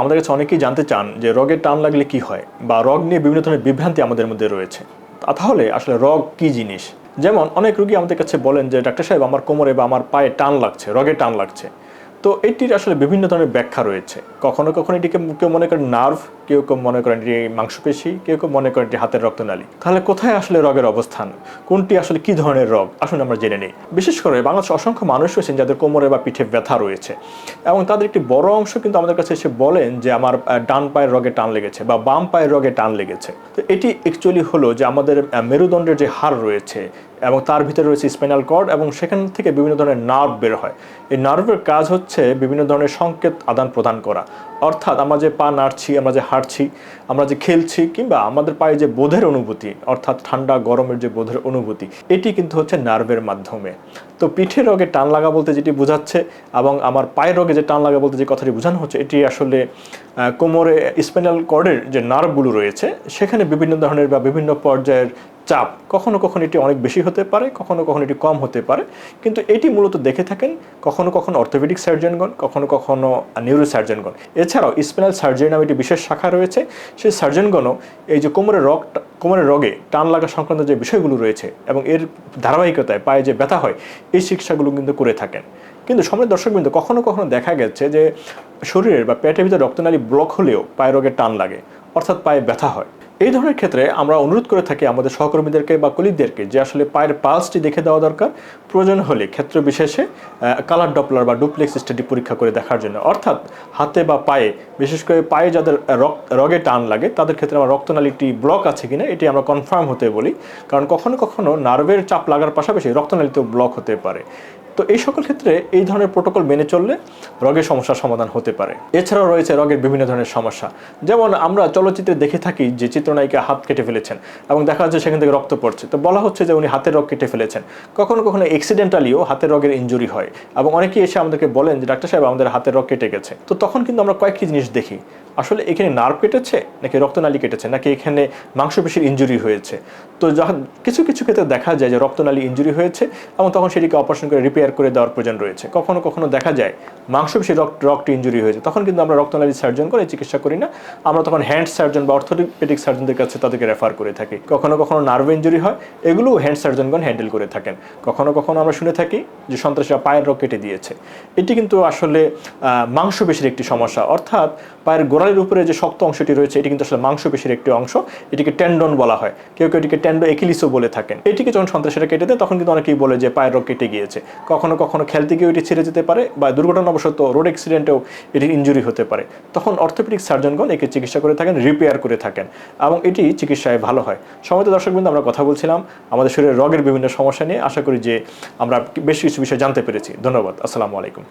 আমাদের কাছে অনেকেই জানতে চান যে রগের টান লাগলে কি হয় বা রগ নিয়ে বিভিন্ন ধরনের বিভ্রান্তি আমাদের মধ্যে রয়েছে। তাহলে আসলে রগ কি জিনিস? যেমন অনেক রুগী আমাদের কাছে বলেন যে, ডাক্তার সাহেব, আমার কোমরে বা আমার পায়ে টান লাগছে, রগে টান লাগছে। তো এটির আসলে বিভিন্ন ধরনের ব্যাখ্যা রয়েছে। কখনো কখনো এটিকে কেউ মনে করেন নার্ভ কেউ কেউ মনে করেন এটি মাংসপেশি, কেউ কেউ মনে করেন এটি হাতের রক্তনালী। তাহলে কোথায় আসলে রগের অবস্থান? কোনটি আসলে কি ধরনের রোগ? আসলে আমরা জেনে নিই। বিশেষ করে বাংলাদেশে অসংখ্য মানুষ রয়েছেন যাদের কোমরে বা পিঠে ব্যথা রয়েছে। এবং তাদের একটি বড় অংশ কিন্তু আমাদের কাছে এসে বলেন যে আমার ডান পায়ের রগে টান লেগেছে বা বাম পায়ের রগে টান লেগেছে। তো এটি অ্যাকচুয়ালি হলো যে আমাদের মেরুদণ্ডের যে হাড় রয়েছে এবং তার ভিতরে রয়েছে স্পাইনাল কর্ড এবং সেখান থেকে বিভিন্ন ধরনের নার্ভ বের হয়। এই নার্ভের কাজ হচ্ছে বিভিন্ন ধরনের সংকেত আদান প্রদান করা। অর্থাৎ আমরা যে পা নাড়ছি, আমরা যে হাঁটছি, আমরা যে খেলছি কিংবা আমাদের পায়ে যে বোধের অনুভূতি, অর্থাৎ ঠান্ডা গরমের যে বোধের অনুভূতি, এটি কিন্তু হচ্ছে নার্ভের মাধ্যমে। তো পিঠের রোগে টান লাগা বলতে যেটি বোঝাচ্ছে এবং আমার পায়ের রোগে যে টান লাগা বলতে যে কথাটি বোঝানো হচ্ছে, এটি আসলে কোমরে স্পাইনাল কর্ডের যে নার্ভগুলো রয়েছে, সেখানে বিভিন্ন ধরনের বা বিভিন্ন পর্যায়ের চাপ। কখনো কখনো এটি অনেক বেশি হতে পারে, কখনো কখনো এটি কম হতে পারে। কিন্তু এটি মূলত দেখে থাকেন কখনো কখনো অর্থোপেডিক সার্জনগণ, কখনো কখনো নিউরো সার্জনগণ এছাড়াও স্পিনাল সার্জারি নামে একটি বিশেষ শাখা রয়েছে। সেই সার্জনগণও এই যে কোমরের রগ কোমরের রগে টান লাগা সংক্রান্ত যে বিষয়গুলো রয়েছে এবং এর ধারাবাহিকতায় পায়ে যে ব্যথা হয়, এই চিকিৎসাগুলো কিন্তু করে থাকেন। কিন্তু সময় দর্শকবৃন্দ, কখনো কখনো দেখা গেছে যে শরীরের বা পেটের ভিতরে রক্তনালী ব্লক হলেও পায়ে রোগে টান লাগে, অর্থাৎ পায়ে ব্যথা হয়। এই ধরনের ক্ষেত্রে আমরা অনুরোধ করে থাকি আমাদের সহকর্মীদেরকে বা কলিগদেরকে যে আসলে পায়ের পালসটি দেখে দেওয়া দরকার। প্রয়োজন হলে ক্ষেত্র বিশেষে কালার ডপলার বা ডুপ্লেক্স স্টাডি পরীক্ষা করে দেখার জন্য। অর্থাৎ হাতে বা পায়ে, বিশেষ করে পায়ে যাদের রগে টান লাগে, তাদের ক্ষেত্রে আমার রক্তনালীটি ব্লক আছে কিনা, এটি আমরা কনফার্ম হতে বলি। কারণ কখনো কখনো নার্ভের চাপ লাগার পাশাপাশি রক্তনালীতেও ব্লক হতে পারে। তো এই সকল ক্ষেত্রে এই ধরনের প্রোটোকল মেনে চললে রগের সমস্যার সমাধান হতে পারে। এছাড়াও রয়েছে রগের বিভিন্ন ধরনের সমস্যা। যেমন আমরা চলচ্চিত্রে দেখে থাকি যে চিত্রনায়িকা হাত কেটে ফেলেছেন এবং দেখা যাচ্ছে সেখান থেকে রক্ত পড়ছে। তো বলা হচ্ছে যে উনি হাতের রগ কেটে ফেলেছেন। কখনো কখনো অ্যাক্সিডেন্টালিও হাতের রগের ইনজুরি হয় এবং অনেকেই এসে আমাদেরকে বলেন যে ডাক্তার সাহেব, আমাদের হাতের রগ কেটে গেছে। তো তখন কিন্তু আমরা কয়েকটি জিনিস দেখি। আসলে এখানে নার্ভ কেটেছে নাকি রক্তনালী কেটেছে? নাকি এখানে মাংসপেশির ইনজুরি হয়েছে? তো যখন কিছু কিছু ক্ষেত্রে দেখা যায় যে রক্তনালী ইনজুরি হয়েছে এবং তখন সেটিকে অপারেশন করে রিপেয়ার করে দেওয়ার প্রয়োজন রয়েছে। কখনো কখনো দেখা যায় মাংসপেশির রক্ত রক্ত ইনজুরি হয়েছে। তখন কিন্তু আমরা রক্তনালী সার্জন করে চিকিৎসা করি না। আমরা তখন হ্যান্ড সার্জন বা অর্থোপেডিক সার্জনদের কাছে তাদেরকে রেফার করে থাকি। কখনো কখনো নার্ভ ইঞ্জুরি হয়, এগুলো হ্যান্ড সার্জনগণ হ্যান্ডেল করে থাকেন। কখনো কখনো আমরা শুনে থাকি যে সন্ত্রাসীরা পায়ের রগ কেটে দিয়েছে। এটি কিন্তু আসলে মাংসপেশির একটি সমস্যা। অর্থাৎ পায়ের গোড়ালির উপরে যে শক্ত অংশটি রয়েছে, এটি কিন্তু আসলে মাংসপেশির একটি অংশ। এটিকে টেন্ডন বলা হয়। কেউ কেউ এটিকে টেন্ডো একিলিসও বলে থাকেন। এটিকে যখন সন্ত্রাসীরা কেটে দেয়, তখন কিন্তু অনেকেই বলে যে পায়ের রোগ কেটে গিয়েছে। কখনো কখনো খেলতে গিয়েও এটি ছিঁড়ে যেতে পারে বা দুর্ঘটনাবশত রোড অ্যাক্সিডেন্টেও এটির ইঞ্জুরি হতে পারে। তখন অর্থোপেডিক সার্জনগণ একে চিকিৎসা করে থাকেন রিপেয়ার করে থাকেন এবং এটি চিকিৎসায় ভালো হয়। সময়ত দর্শকবৃন্দ, আমরা কথা বলছিলাম, আমাদের শরীরের রোগের বিভিন্ন সমস্যা নিয়ে। আশা করি যে আমরা বেশ কিছু বিষয় জানতে পেরেছি। ধন্যবাদ। আসসালামু আলাইকুম।